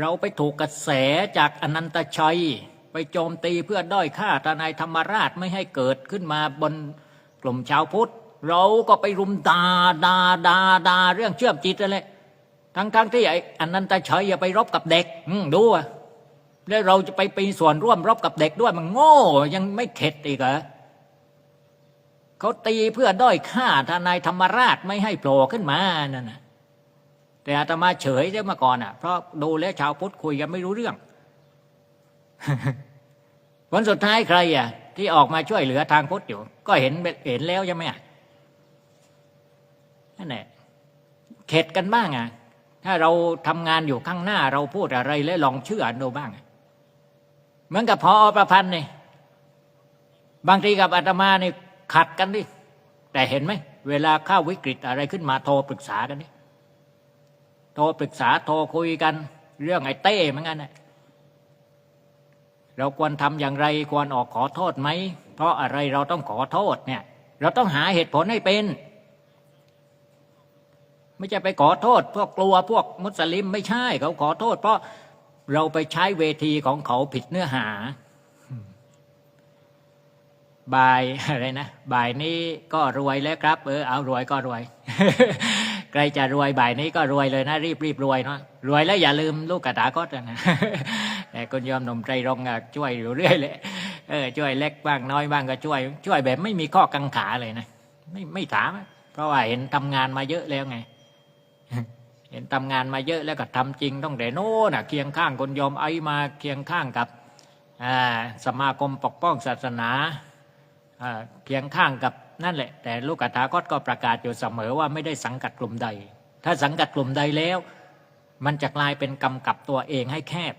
เราไปถูกกระแสจากอนันตชัย ไปโจมตีเพื่อด้อยค่าทนายธรรมราชไม่ให้เกิดขึ้นมาบนกลุ่มชาวพุทธ เราก็ไปรุมดาดาดาดาเรื่องเชื่อมจิตนั่นแหละทั้งทั้งๆที่ไอ้อนันตชัยอย่าไปรบกับเด็กอืดูอะแล้วเราจะไปปีส่วนร่วมรบกับเด็กด้วยมันโง่ ยังไม่เข็ดอีกเหรอเขาตีเพื่อด้อยค่าทนายธรรมราชไม่ให้โผล่ขึ้นมานั่นนะ แต่อาตมาเฉยได้มาก่อนอะ เพราะดูแล้วชาวพุทธคุยกันไม่รู้เรื่องผลสุดท้ายใครอะ ที่ออกมาช่วยเหลือทางพุทธอยู่ ก็เห็นเห็นแล้วใช่ไหมอะนั่นแหละเข็ดกันบ้างอะ ถ้าเราทำงานอยู่ข้างหน้าเราพูดอะไรแล้วลองเชื่อดูบ้างเหมือนกับพอประพันธ์นี่บางทีกับอาตมานี่ขัดกันดิแต่เห็นไหม เวลาข้าวิกฤตอะไรขึ้นมาโทรปรึกษากันนี่ โทรปรึกษาโทรคุยกัน เรื่องไอ้เต้เหมือนกันนะเราควรทำอย่างไรควรออกขอโทษไหม เพราะอะไรเราต้องขอโทษเนี่ย เราต้องหาเหตุผลให้เป็น ไม่ใช่ไปขอโทษ พวกกลัวพวกมุสลิมไม่ใช่เขาขอโทษ เพราะเราไปใช้เวทีของเขาผิดเนื้อหาบ่ายอะไรนะบ่ายนี้ก็รวยแล้วครับ เออเอารวยก็รวย ใครจะรวยบ่ายนี้ก็รวยเลยนะรีบรีบรวยเนาะรวยแล้วอย่าลืมลูกกระตาก็นะแต่คุณยอมหนุ่มใจรงอะช่วยอยู่เรื่อยเลยเออช่วยเล็กบ้างน้อยบ้างก็ช่วย ช่วยแบบไม่มีข้อกังขาเลยนะไม่ไม่ถาม เพราะว่าเห็นทำงานมาเยอะแล้วไง เห็นทำงานมาเยอะแล้วก็ทำจริงต้องแต่โน่น่ะเคียงข้างคนยอมไอมาเคียงข้างกับอ่าสมาคมปกป้องศาสนาอ่าเคียงข้างกับ นั่นแหละ แต่ลูกกถาคตก็ประกาศอยู่เสมอว่าไม่ได้สังกัดกลุ่มใด ถ้าสังกัดกลุ่มใดแล้ว มันจะกลายเป็นกำกับตัวเองให้แคบ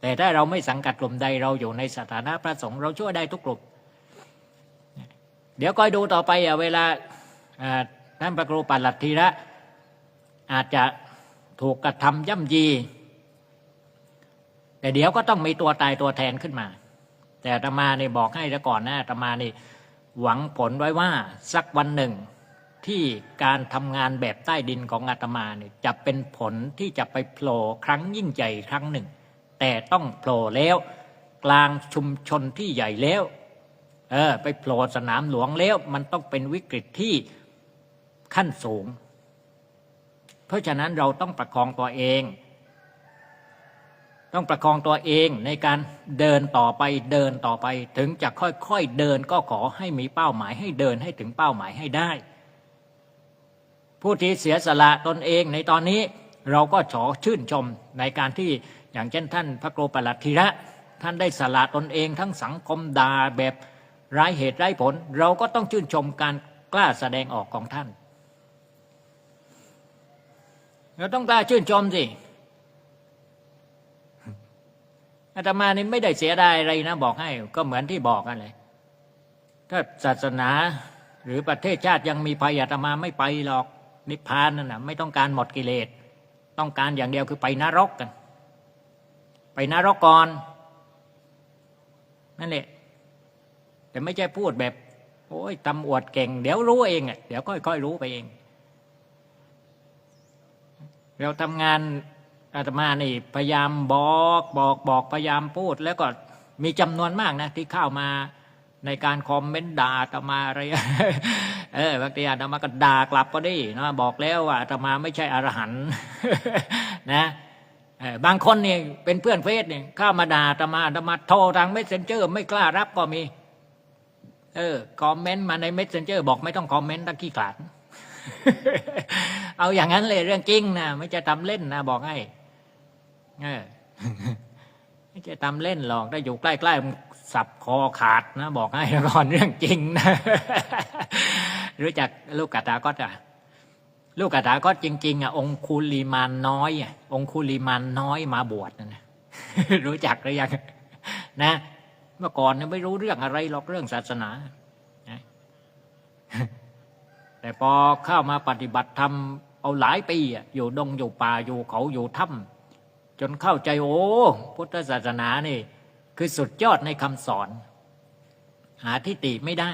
แต่ถ้าเราไม่สังกัดกลุ่มใดเราอยู่ในสถานะพระสงฆ์เราช่วยได้ทุกกลุ่ม เดี๋ยวคอยดูต่อไปอะเวลาท่านพระครูปัลลัทธีระอาจจะถูกกระทำย่ำยี แต่เดี๋ยวก็ต้องมีตัวตายตัวแทนขึ้นมา แต่ตมาเนี่บอกให้แล้วก่อนนะอาตมานี่ หวังผลไว้ว่าสักวันหนึ่ง ที่การทำงานแบบใต้ดินของอาตมาเนี่ยจะเป็นผลที่จะไปโผล่ครั้งยิ่งใหญ่ครั้งหนึ่ง แต่ต้องโผล่แล้ว กลางชุมชนที่ใหญ่แล้วเออไปโผล่สนามหลวงแล้ว มันต้องเป็นวิกฤตที่ขั้นสูง เพราะฉะนั้นเราต้องประคองตัวเอง ต้องประคองตัวเองในการเดินต่อไปเดินต่อไป ถึงจะค่อยๆเดินก็ขอให้มีเป้าหมายให้เดินให้ถึงเป้าหมายให้ได้ ผู้ที่เสียสละตนเองในตอนนี้เราก็ขอชื่นชมในการที่อย่างเช่นท่านพระโกปลัทธิระ ท่านได้สละตนเองทั้งสังคมด่าแบบไร้เหตุไร้ผล เราก็ต้องชื่นชมการกล้าแสดงออกของท่านเราต้องกล้าชื่นชมสิ อาตมานี่ไม่ได้เสียดายอะไรนะ บอกให้ก็เหมือนที่บอกกันเลย ถ้าศาสนาหรือประเทศชาติยังมีภัยอาตมาไม่ไปหรอกนิพพานนั่นนะไม่ต้องการหมดกิเลส ต้องการอย่างเดียวคือไปนรกกัน ไปนรกก่อนนั่นแหละ แต่ไม่ใช่พูดแบบ โอ้ยตำอวดเก่ง เดี๋ยวรู้เองอะเดี๋ยวค่อยๆรู้ไปเอง เราทำงาน อาตมานี่พยายามบอกบอกบอกพยายามพูด แล้วก็มีจำนวนมากนะที่เข้ามาในการคอมเมนต์ด่าอาตมาอะไรเออบางทีอาตมาก็ด่ากลับก็ได้นะบอกแล้วว่าอาตมาไม่ใช่อรหันต์นะบางคนเนี่ยเป็นเพื่อนเฟซเนี่ยเข้ามาด่าอาตมาอาตมาโทรทางเมสเซนเจอร์ ไม่กล้ารับก็มี เออคอมเมนต์มาในเมสเซนเจอร์บอกไม่ต้องคอมเมนต์ตั้งขี้ขลาดเอาอย่างนั้นเลยเรื่องจริงนะไม่จะทำเล่นนะบอกให้ ไม่จะทำเล่นหรอกถ้อยู่ใกล้ๆสับคอขาดนะ บอกให้ก่อนเรื่องจริงนะรู้จักลูกกาตาก็จะลูกกาตาก็จริง ๆอะองคุลีมานน้อยอะองคุลีมานน้อยมาบวชนะรู้จักหรือยังนะเมื่อก่อนเนี่ยไม่รู้เรื่องอะไรหรอกเรื่องศาสนาแต่พอเข้ามาปฏิบัติธรรมเอาหลายปีอะอยู่ดงอยู่ป่าอยู่เขาอยู่ถ้ำ จนเข้าใจโอ้พุทธศาสนานี่ คือสุดยอดในคำสอน หาทิฏฐิไม่ได้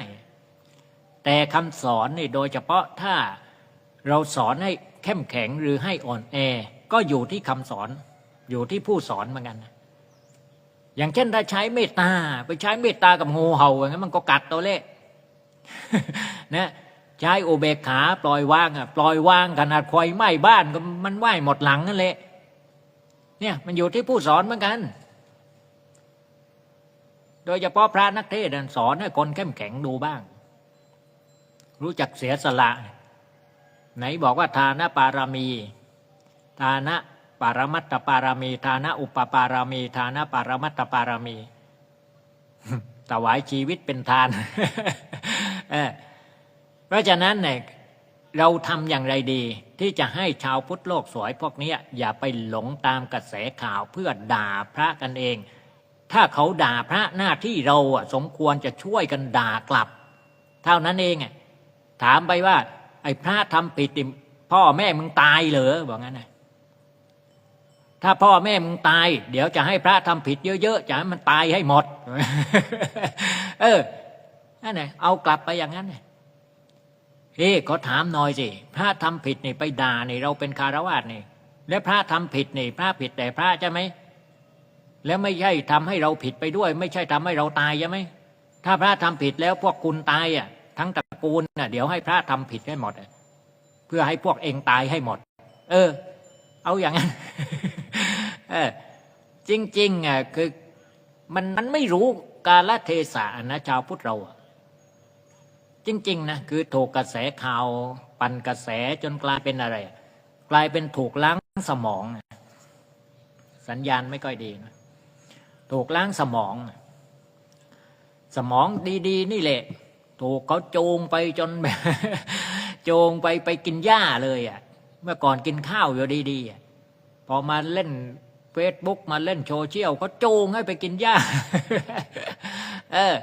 แต่คำสอนนี่โดยเฉพาะถ้าเราสอนให้เข้มแข็งหรือให้อ่อนแอ ก็อยู่ที่คำสอน อยู่ที่ผู้สอนเหมือนกัน อย่างเช่นถ้าใช้เมตตาไปใช้เมตตากับงูเห่าอย่างนั้นมันก็กัดตัวเละนะใช้อุเบกขาปล่อยวางอะปล่อยวางขนาดไฟไหม้บ้านก็มันไหม้หมดหลังนั่นแหละ เนี่ยมันอยู่ที่ผู้สอนเหมือนกัน โดยเฉพาะพระนักเทศน์สอนให้คนเข้มแข็งดูบ้าง รู้จักเสียสละ ไหนบอกว่าทานะปารามี ทานะปารมัตตปารามี ทานะอุปปารามี ทานะปารมัตตปารามีถวายชีวิตเป็นทานเออเพราะฉะนั้นเนี่ย เราทำอย่างไรดี ที่จะให้ชาวพุทธโลกสวยพวกนี้อย่าไปหลงตามกระแสข่าวเพื่อด่าพระกันเอง ถ้าเขาด่าพระหน้าที่เราสมควรจะช่วยกันด่ากลับ เท่านั้นเองถามไปว่า ไอ้พระทำผิดพ่อแม่มึงตายเหรอบอกงั้นนะถ้าพ่อแม่มึงตาย เดี๋ยวจะให้พระทำผิดเยอะๆจะให้มันตายให้หมด เออนั่นไงเอากลับไปอย่างนั้นไง เอ๊ะก็ถามหน่อยสิพระทำผิดนี่ไปด่านี่เราเป็นคารวาสนี่แล้วพระทำผิดนี่ พระผิดแต่พระใช่ไหมแล้วไม่ใช่ทำให้เราผิดไปด้วย ไม่ใช่ทำให้เราตายใช่ไหมถ้าพระทำผิดแล้วพวกคุณตายอะ ทั้งตระกูลน่ะ เดี๋ยวให้พระทำผิดให้หมดเพื่อให้พวกเองตายให้หมด เออ เอาอย่างนั้นเออจริงๆอะคือมันมันไม่รู้กาลเทศะนะชาวพุทธเราอะ จริงๆนะคือถูกกระแสข่าวปั่นกระแสจนกลายเป็นอะไร กลายเป็นถูกล้างสมอง สัญญาณไม่ค่อยดีนะถูกล้างสมอง สมองดีๆ นี่แหละ ถูกเขาจูงไปจนแบบจูงไปไปกินหญ้าเลยอะ เมื่อก่อนกินข้าวอยู่ดีๆพอมาเล่นเฟซบุ๊กมาเล่นโซเชียลเขาจูงให้ไปกินหญ้า เออ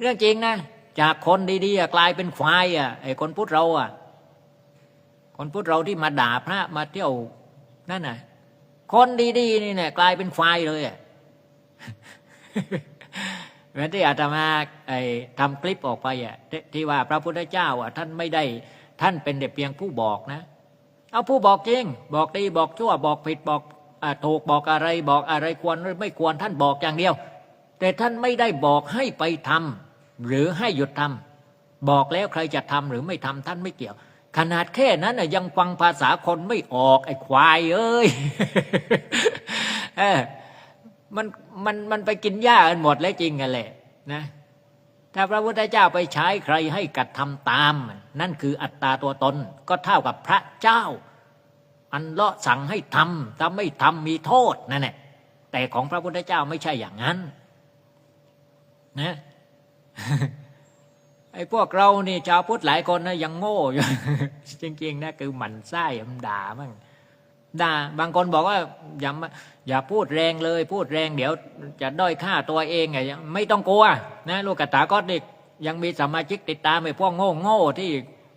เรื่องจริงนะ จากคนดีๆกลายเป็นควายอะไอ้คนพุทธเราอะ คนพุทธเราที่มาด่าพระมาเที่ยวนั่นน่ะ คนดีๆนี่เนี่ยกลายเป็นควายเลยอะเหมือนที่อาตมาไอ้ทำคลิปออกไปอะที่ว่าพระพุทธเจ้าอะท่านไม่ได้ท่านเป็นแต่เพียงผู้บอกนะ เอาผู้บอกจริง บอกดีบอกชั่วบอกผิดบอกอถูกบอกอะไรบอกอะไรควรหรือไม่ควรท่านบอกอย่างเดียว แต่ท่านไม่ได้บอกให้ไปทำ หรือให้หยุดทำบอกแล้วใครจะทำหรือไม่ทำท่านไม่เกี่ยว ขนาดแค่นั้นยังฟังภาษาคนไม่ออกไอ้ควายเอ้ยเออมันมันมันไปกินหญ้ากันหมดแล้วจริงกันแหละนะถ้าพระพุทธเจ้าไปใช้ใครให้กระทำตาม นั่นคืออัตตาตัวตนก็เท่ากับพระเจ้า อันเลาะสั่งให้ทำถ้าไม่ทำมีโทษนั่นแหละแต่ของพระพุทธเจ้าไม่ใช่อย่างนั้นนะ ไอ้พวกเรานี่ชาวพุทธหลายคนนะยังโง่อยู่จริงๆนะคือหมันไส้มันด่ามั่งด่าบางคนบอกว่าอย่าอย่าพูดแรงเลย พูดแรงเดี๋ยวจะด้อยค่าตัวเองไงไม่ต้องกลัวนะลูกกระตาก็เด็กยังมีสมาชิกติดตามไอ้พวกโง่โง่ที่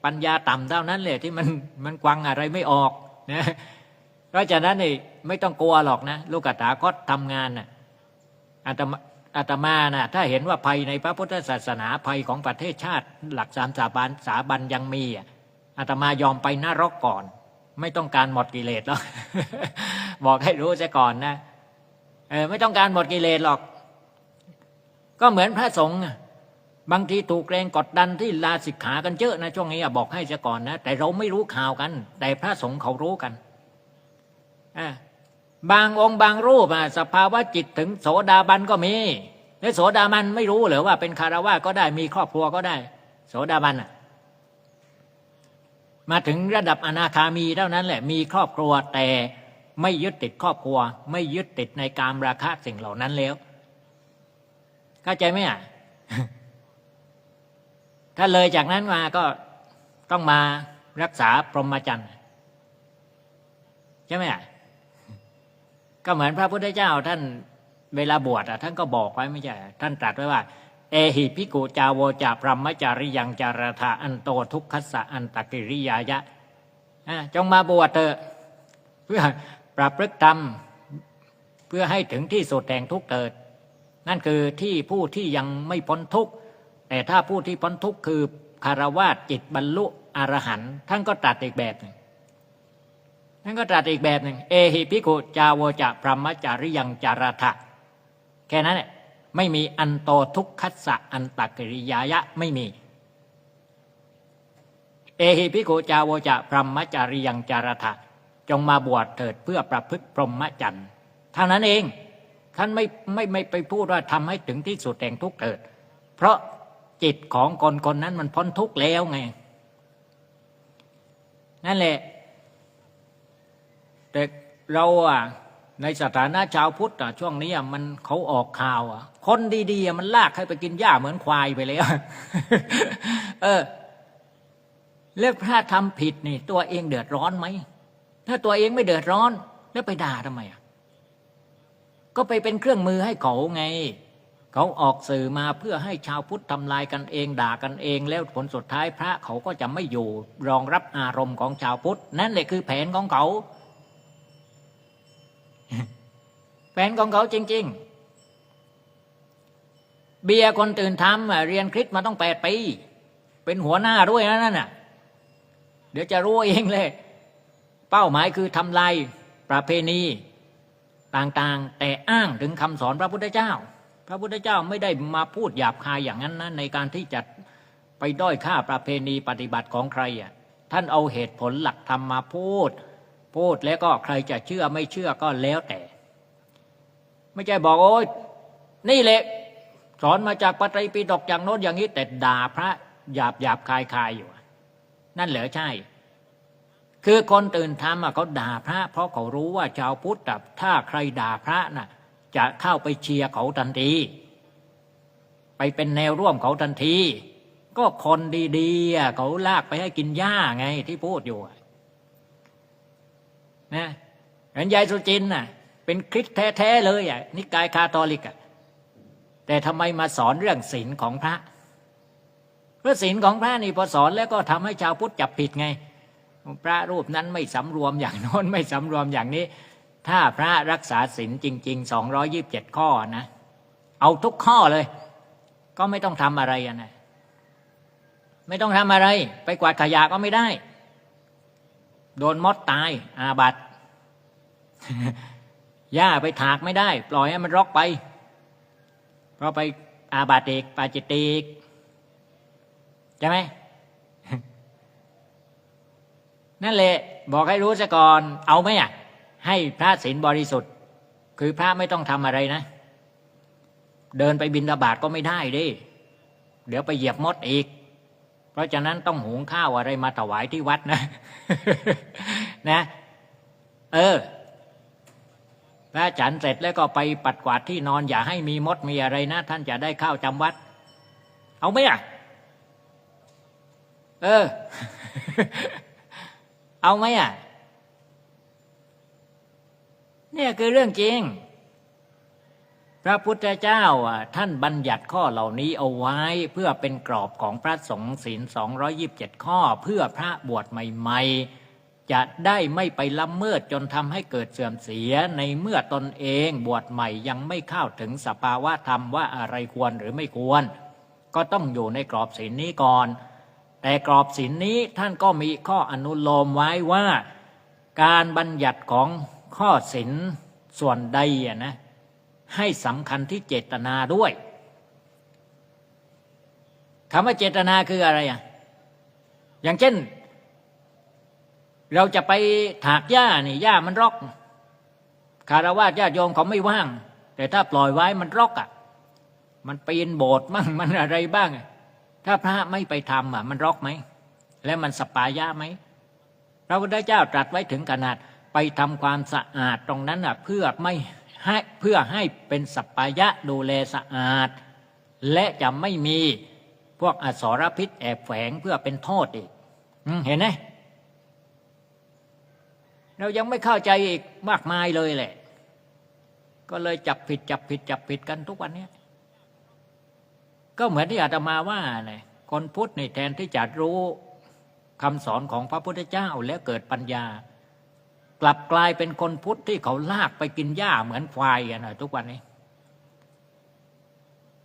ปัญญาต่ำเท่านั้นเลยที่มันมันกวังอะไรไม่ออกนะเพราะฉะนั้นนี่ไม่ต้องกลัวหรอกนะ ลูกกระตาก็ทำงานนะอาตมา อาตมานะถ้าเห็นว่าภัยในพระพุทธศาสนาภัยของประเทศชาติ หลักสามสาบันสาบันยังมีอะอาตมายอมไปนรกก่อน ไม่ต้องการหมดกิเลสหรอกบอกให้รู้ซะก่อนนะเออไม่ต้องการหมดกิเลสหรอก ก็เหมือนพระสงฆ์บางทีถูกแรงกดดันที่ลาสิกขากันเยอะนะช่วงนี้อบอกให้ซะก่อนนะแต่เราไม่รู้ข่าวกัน แต่พระสงฆ์เขารู้กันอะ บางองค์บางรูปสภาวะจิตถึงโสดาบันก็มีและโสดาบันไม่รู้หรือว่าเป็นคารวะก็ได้มีครอบครัวก็ได้ โสดาบันมาถึงระดับอนาคามีเท่านั้นแหละมีครอบครัวแต่ไม่ยึดติดครอบครัว ไม่ยึดติดในการราคะสิ่งเหล่านั้นแล้วเข้าใจไหมอะถ้าเลยจากนั้นมาก็ต้องมารักษาพรหมจรรย์ใช่ไหมอะ ก็เหมือนพระพุทธเจ้าท่านเวลาบวชอะท่านก็บอกไว้ไม่ใช่ท่านตรัสไว้ว่า เอหิพิกุจาโวจาพรหมจาริยังจารธาอันโตทุกขัสสะอันตกิริยายะจงมาบวชเถอะเพื่อปรับพฤติธรรมเพื่อให้ถึงที่สุดแห่งทุกเกิด นั่นคือที่ผู้ที่ยังไม่พ้นทุกข์แต่ถ้าผู้ที่พ้นทุกข์คือคารวาจิตบรรลุอรหันต์ท่านก็ตรัสอีกแบบหนึ่ง นั่นก็ตรัสอีกแบบหนึ่งเอหิพิกุจาวจะพรหมจาริยังจารทะแค่นั้นแหละไม่มีอันโตทุกขัสสะอันตกิริยายะไม่มี เอหิพิกุจาวจะพรหมจาริยังจารทะจงมาบวชเถิดเพื่อประพฤติพรหมจรรย์เท่านั้นเองท่านไม่ไม่ไม่ไปพูดว่าทำให้ถึงที่สุดแห่งทุกข์เถิด เพราะจิตของคนคนนั้นมันพ้นทุกข์แล้วไง นั่นแหละ แต่เราอะในสถานะชาวพุทธอะช่วงนี้อะมันเขาออกข่าวอะ คนดีๆมันลากให้ไปกินหญ้าเหมือนควายไปแล้วเออแล้วถ้าทำผิดนี่ ตัวเองเดือดร้อนไหมถ้าตัวเองไม่เดือดร้อน แล้วไปด่าทำไมอะก็ไปเป็นเครื่องมือให้เขาไง เขาออกสื่อมาเพื่อให้ชาวพุทธทำลายกันเองด่ากันเองแล้วผลสุดท้ายพระเขาก็จะไม่อยู่ รองรับอารมณ์ของชาวพุทธ นั่นแหละคือแผนของเขา แผนของเขาจริง ๆ เบียคนตื่นทำเรียนคริสต์มาต้องแปดปีเป็นหัวหน้าด้วยนะนั่นน่ะ เดี๋ยวจะรู้เองเลย เป้าหมายคือทำลายประเพณีต่างๆ แต่อ้างถึงคำสอนพระพุทธเจ้า พระพุทธเจ้าไม่ได้มาพูดหยาบคายอย่างนั้นนะในการที่จะไปด้อยค่าประเพณีปฏิบัติของใครอะท่านเอาเหตุผลหลักธรรมมาพูด พูดแล้วก็ใครจะเชื่อไม่เชื่อก็แล้วแต่ ไม่ใช่บอกโอ้ยนี่แหละ สอนมาจากปฏิปิฎกอย่างโน้นอย่างนี้ แต่ด่าพระหยาบหยาบคายคายอยู่ นั่นเหรอใช่ คือคนตื่นทำอะเขาด่าพระ เพราะเขารู้ว่าชาวพุทธถ้าใครด่าพระน่ะ จะเข้าไปเชียร์เขาทันที ไปเป็นแนวร่วมเขาทันที ก็คนดีๆเขาลากไปให้กินหญ้าไงที่พูดอยู่นะเห็นยายสุจินน่ะ เป็นคริสแท้ๆเลยอะนิกายคาทอลิกอะแต่ทำไมมาสอนเรื่องศีลของพระเพราะศีลของพระนี่พอสอนแล้วก็ทำให้ชาวพุทธจับผิดไง พระรูปนั้นไม่สำรวมอย่างโน้นไม่สำรวมอย่างนี้ ถ้าพระรักษาศีลจริงๆสองร้อยิบเจ็ดข้อนะ เอาทุกข้อเลย ก็ไม่ต้องทำอะไรนะไม่ต้องทำอะไร ไปกวาดขยะก็ไม่ได้ โดนมดตายอาบัต หญ้าไปถากไม่ได้ ปล่อยให้มันรกไป เพราะไปอาบัติเอกปาจิตติกใช่ไหมนั่นแหละบอกให้รู้ซะก่อน เอาไหมอะ ให้พระศีลบริสุทธิ์ คือพระไม่ต้องทำอะไรนะ เดินไปบินตาบาตก็ไม่ได้ดิเดี๋ยวไปเหยียบมดอีก เพราะฉะนั้นต้องหุงข้าวอะไรมาถวายที่วัดนะ นะ เออ พระฉันเสร็จแล้วก็ไปปัดกวาดที่นอนอย่าให้มีมดมีอะไรนะ ท่านจะได้ข้าวจำวัด เอาไหมอะ เออ เอาไหมอะ เนี่ยคือเรื่องจริง พระพุทธเจ้าท่านบัญญัติข้อเหล่านี้เอาไว้ เพื่อเป็นกรอบของพระสงฆ์ศีล227ข้อ เพื่อพระบวชใหม่ๆ จะได้ไม่ไปละเมิดจนทำให้เกิดเสื่อมเสียในเมื่อตนเองบวชใหม่ยังไม่เข้าถึงสภาวะธรรมว่าอะไรควรหรือไม่ควร ก็ต้องอยู่ในกรอบศีลนี้ก่อน แต่กรอบศีลนี้ท่านก็มีข้ออนุโลมไว้ว่า การบัญญัติของข้อศีลส่วนใดนะให้สำคัญที่เจตนาด้วยคำว่าเจตนาคืออะไรอะอย่างเช่น เราจะไปถากหญ้านี่หญ้ามันรกคารวะญาติโยมเขาไม่ว่าง แต่ถ้าปล่อยไว้มันรกอะ มันปีนโบสถ์มั่งมันอะไรบ้าง ถ้าพระไม่ไปทำอะ มันรกไหม และมันสปายะไหมพระพุทธเจ้าตรัสไว้ถึงขนาดไปทำความสะอาดตรงนั้นอะเพื่อไม่ให้เพื่อให้เป็นสัปายะดูแลสะอาด และจะไม่มีพวกอสรพิษแอบแฝงเพื่อเป็นโทษอีกเห็นไหม เรายังไม่เข้าใจอีกมากมายเลยแหละ ก็เลยจับผิดจับผิดจับผิดกันทุกวันนี้ก็เหมือนที่อาตมาว่าเนี่ยคนพุทธในแทนที่จะรู้คำสอนของพระพุทธเจ้าแล้วเกิดปัญญา กลับกลายเป็นคนพุทธที่เขาลากไปกินหญ้าเหมือนควายกันนะทุกวันนี้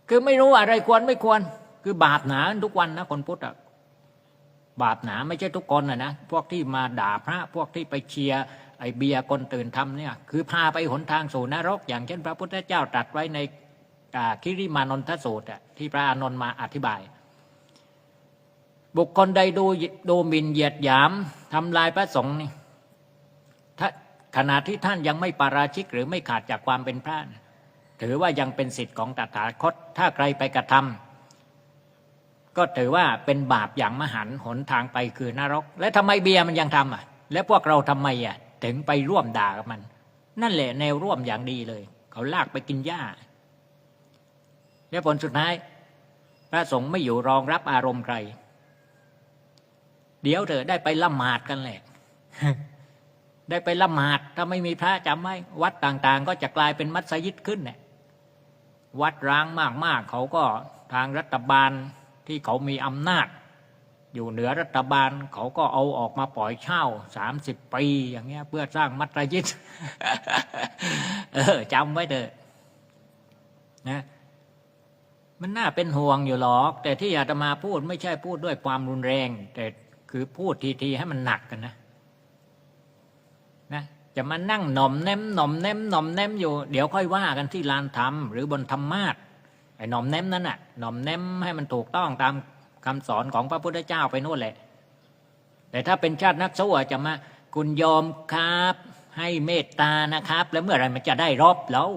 คือไม่รู้อะไรควรไม่ควร คือบาปหนาทุกวันนะคนพุทธอะ บาปหนาไม่ใช่ทุกคนนะนะพวกที่มาด่าพระพวกที่ไปเชียร์ไอเบียคนตื่นทำเนี่ยคือพาไปหนทางสู่นรก อย่างเช่นพระพุทธเจ้าตรัสไว้ในคิริมานนทสูตรอะที่พระอานนท์มาอธิบาย บุคคลใดดูดูหมิ่นเหยียดหยามทำลายพระสงฆ์นี่ถ้าขณะที่ท่านยังไม่ปาราชิกหรือไม่ขาดจากความเป็นพระนะถือว่ายังเป็นสิทธิ์ของตถาคต ถ้าใครไปกระทำ ก็ถือว่าเป็นบาปอย่างมหันหนทางไปคือนรก และทำไมเบียร์มันยังทำอะ และพวกเราทำไมอะถึงไปร่วมด่ากับมัน นั่นแหละแนวร่วมอย่างดีเลย เขาลากไปกินหญ้า และผลสุดท้าย พระสงฆ์ไม่อยู่รองรับอารมณ์ใคร เดี๋ยวเถอะได้ไปละหมาดกันแหละ ได้ไปละหมาดถ้าไม่มีพระจำไหมวัดต่างๆ ก็จะกลายเป็นมัสยิดขึ้นเนี่ยวัดร้างมากๆเขาก็ทางรัฐบาล ที่เขามีอำนาจ อยู่เหนือรัฐบาลเขาก็เอาออกมาปล่อยเช่าสามสิบปีอย่างเงี้ยเพื่อสร้างมัสยิดเออจำไว้เถอะนะมันน่าเป็นห่วงอยู่หรอก แต่ที่อาตมาพูดไม่ใช่พูดด้วยความรุนแรง แต่คือพูดทีๆให้มันหนักกันนะนะจะมานั่งหน่อมแนมหน่อมแนมหน่อมแนมอยู่ เดี๋ยวค่อยว่ากันที่ลานธรรมหรือบนธรรมาส ไอ้หน่อมแนมนั้นน่ะหน่อมแนมให้มันถูกต้องตามคำสอนของพระพุทธเจ้าไปนู่นแหละ แต่ถ้าเป็นชาตินักสู้จะมาคุณยอมครับ ให้เมตตานะครับ แล้วเมื่อไรมันจะได้รอบแล้ว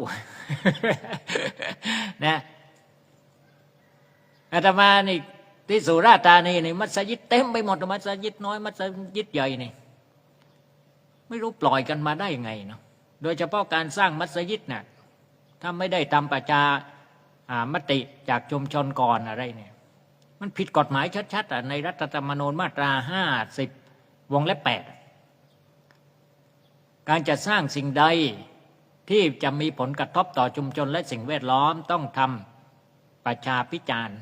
นะอาตมานี่ที่สุราษฎร์ธานีนี่มัสยิดเต็มไปหมดมัสยิดน้อยมัสยิดใหญ่นี่ไม่รู้ปล่อยกันมาได้ยังไงเนาะโดยเฉพาะการสร้างมัสยิดน่ะถ้าไม่ได้ทำประชา มติจากชุมชนก่อนอะไรเนี่ย มันผิดกฎหมายชัดๆอะในรัฐธรรมนูญมาตราห้าสิบวงเล็บแปดการจะสร้างสิ่งใดที่จะมีผลกระทบต่อชุมชนและสิ่งแวดล้อมต้องทำประชาพิจารณ์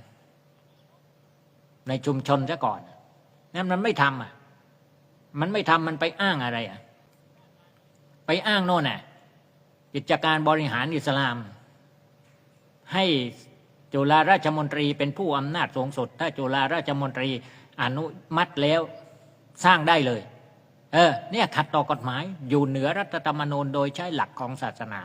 ในชุมชนซะก่อนนั่นมันไม่ทำอะ มันไม่ทำมันไปอ้างอะไรอะ ไปอ้างโน่นน่ะกิจการบริหารอิสลาม ให้จุฬาราชมนตรีเป็นผู้อำนาจสูงสุด ถ้าจุฬาราชมนตรีอนุมัติแล้วสร้างได้เลย เออ เนี่ยขัดต่อกฎหมายอยู่เหนือรัฐธรรมนูญโดยใช้หลักของศาสนา